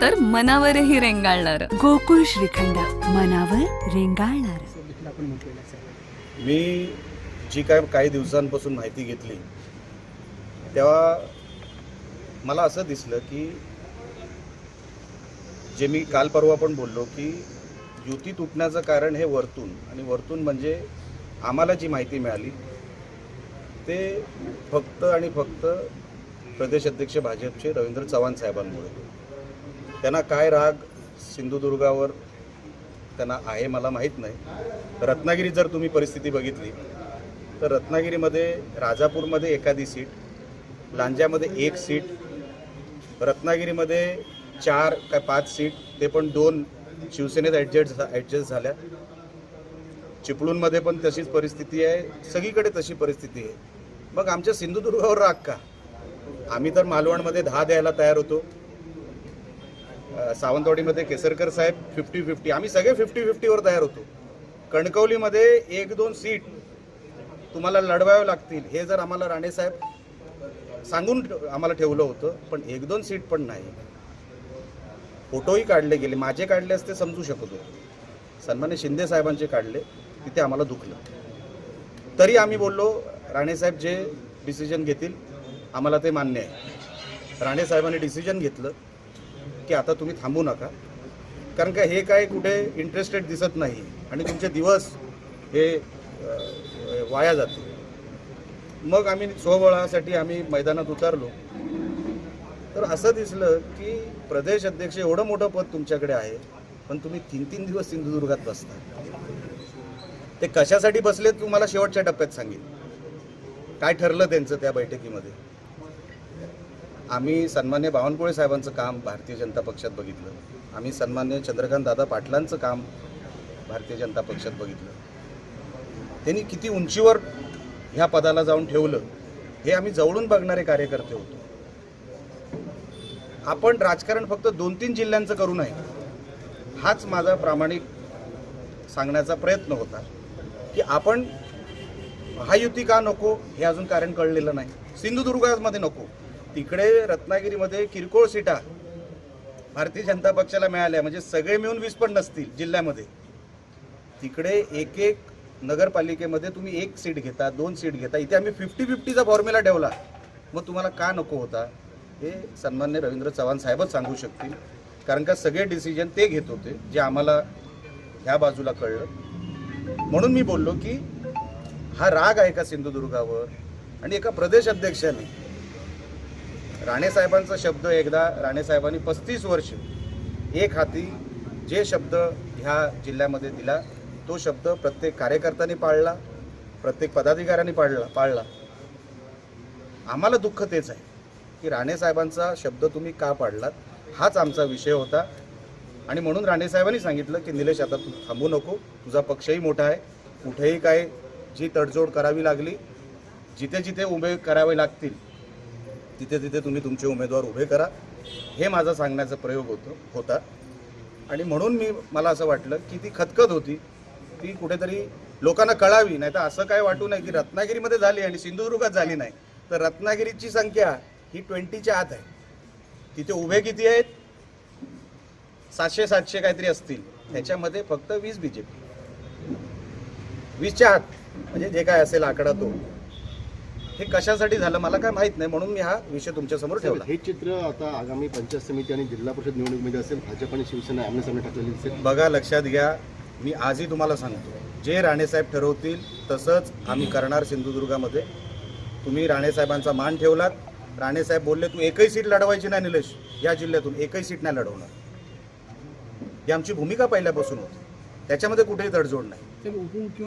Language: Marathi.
तर मनावरही रेंगाळणार. गोकुळ श्रीखंड मनावर रेंगाळणार. मी जी काय काही दिवसांपासून माहिती घेतली तेव्हा मला असं दिसलं की जे मी काल परवा पण बोललो की युती तुटण्याचं कारण हे वरतून आणि वरतून म्हणजे आम्हाला जी माहिती मिळाली ते फक्त आणि फक्त प्रदेश अध्यक्ष भाजपचे रवींद्र चव्हाण साहेबांमुळे. त्यांना काय राग सिंधुदुर्गावर त्यांना आहे मला माहीत नाही. रत्नागिरीत जर तुम्ही परिस्थिती बघितली तर रत्नागिरीमध्ये राजापूरमध्ये एखादी सीट लांज्यामध्ये एक सीट रत्नागिरीमध्ये चार काय पाच सीट ते पण दोन शिवसेनेत ॲडजस्ट ॲडजस्ट झाल्या. चिपळूणमध्ये पण तशीच परिस्थिती आहे सगळीकडे तशी परिस्थिती आहे. मग आमच्या सिंधुदुर्गावर राग का? आम्ही तर मालवणमध्ये दहा द्यायला तयार होतो. सावंतवाडीमध्ये केसरकर साहेब फिफ्टी फिफ्टी आम्ही सगळे फिफ्टी फिफ्टीवर तयार होतो. कणकवलीमध्ये एक दोन सीट तुम्हाला लढवाव्या लागतील. हे जर आम्हाला राणेसाहेब सांगून आम्हाला ठेवलं होतं पण एक दोन सीट पण नाही. फोटोही काढले गेले. माझे काढले असते समजू शकत. होतो सन्मान्य शिंदे साहेबांचे काढले तिथे आम्हाला दुखलं. तरी आम्ही बोललो राणेसाहेब जे डिसिजन घेतील आम्हाला ते मान्य आहे. राणेसाहेबांनी डिसिजन घेतलं. की आता तुम्ही थांबू नका. कारण का हे काय कुठे इंटरेस्टेड दिसत नाही आणि तुमचे दिवस हे वाया जातील. मग आम्ही स्वबळासाठी आम्ही मैदानात उतरलो. तर असं दिसलं की प्रदेश अध्यक्ष एवढं मोठं पद तुमच्याकडे आहे पण तुम्ही तीन तीन दिवस सिंधुदुर्गात बसता. ते कशासाठी बसले तुम्हाला शेवटच्या टप्प्यात सांगेन. काय ठरलं त्यांचं त्या बैठकीमध्ये? आम्ही सन्मान्य बावनकुळे साहेबांचं काम भारतीय जनता पक्षात बघितलं. आम्ही सन्मान्य चंद्रकांत दादा पाटलांचं काम भारतीय जनता पक्षात बघितलं. त्यांनी किती उंचीवर ह्या पदाला जाऊन ठेवलं हे आम्ही जवळून बघणारे कार्यकर्ते होतो. आपण राजकारण फक्त दोन तीन जिल्ह्यांचं करू नये हाच माझा प्रामाणिक सांगण्याचा प्रयत्न होता. की आपण महायुती का नको हे अजून कारण कळलेलं नाही. सिंधुदुर्गामध्ये नको. तिकडे रत्नागिरीमध्ये किरकोळ सीटा भारतीय जनता पक्षाला मिळाल्या. म्हणजे सगळे मिळून वीस पण नसतील जिल्ह्यामध्ये. तिकडे एक एक नगरपालिकेमध्ये तुम्ही एक सीट घेता दोन सीट घेता. इथे आम्ही फिफ्टी फिफ्टीचा फॉर्म्युला ठेवला. मग तुम्हाला का नको होता? हे सन्मान्य रवींद्र चव्हाण साहेबच सांगू शकतील. कारण का सगळे डिसिजन ते घेत होते जे आम्हाला ह्या बाजूला कळलं. म्हणून मी बोललो की हा राग आहे का सिंधुदुर्गावर? आणि एका प्रदेश अध्यक्षाने राणेसाहेबांचा शब्द एकदा राणेसाहेबांनी पस्तीस वर्ष एक हाती जे शब्द ह्या जिल्ह्यामध्ये दिला तो शब्द प्रत्येक कार्यकर्त्यांनी पाळला प्रत्येक पदाधिकाऱ्यांनी पाळला पाळला. आम्हाला दुःख तेच आहे की राणेसाहेबांचा शब्द तुम्ही का पाडलात हाच आमचा विषय होता. आणि म्हणून राणेसाहेबांनी सांगितलं की निलेश आता तू थांबू नको. तुझा पक्षही मोठा आहे. कुठेही काय जी तडजोड करावी लागली जिथे जिथे उभे करावे लागतील तिथे तिथे तुम्ही तुमचे उमेदवार उभे करा. हे माझा सांगण्याचा प्रयोग होतो होता. आणि म्हणून मी मला असं वाटलं की ती खतखत होती. ती कुठेतरी लोकांना कळावी नाही तर असं काय वाटू नये की रत्नागिरीमध्ये झाली आणि सिंधुदुर्गात झाली नाही. तर रत्नागिरीची संख्या ही ट्वेंटीच्या आत आहे. तिथे उभे किती आहेत? सातशे सातशे काहीतरी असतील. त्याच्यामध्ये फक्त वीस बी जे पी वीसच्या आत. म्हणजे जे काय असेल आकडा तो. हे कशासाठी झालं मला काय माहीत नाही म्हणून मी हा विषय तुमच्यासमोर ठेवला. हे चित्र आता आगामी पंचायत समिती आणि जिल्हा परिषद निवडणुकीमध्ये असेल भाजप आणि शिवसेना आमने सामने टाकलेली दिसेल बघा लक्षात घ्या मी आजही तुम्हाला सांगतो जे राणेसाहेब ठरवतील तसंच आम्ही करणार सिंधुदुर्गामध्ये. तुम्ही राणेसाहेबांचा मान ठेवलात. राणेसाहेब बोलले तू एकही सीट लढवायची नाही निलेश या जिल्ह्यातून एकही सीट नाही लढवणार. ही आमची भूमिका पहिल्यापासून होती. त्याच्यामध्ये कुठेही तडजोड नाही.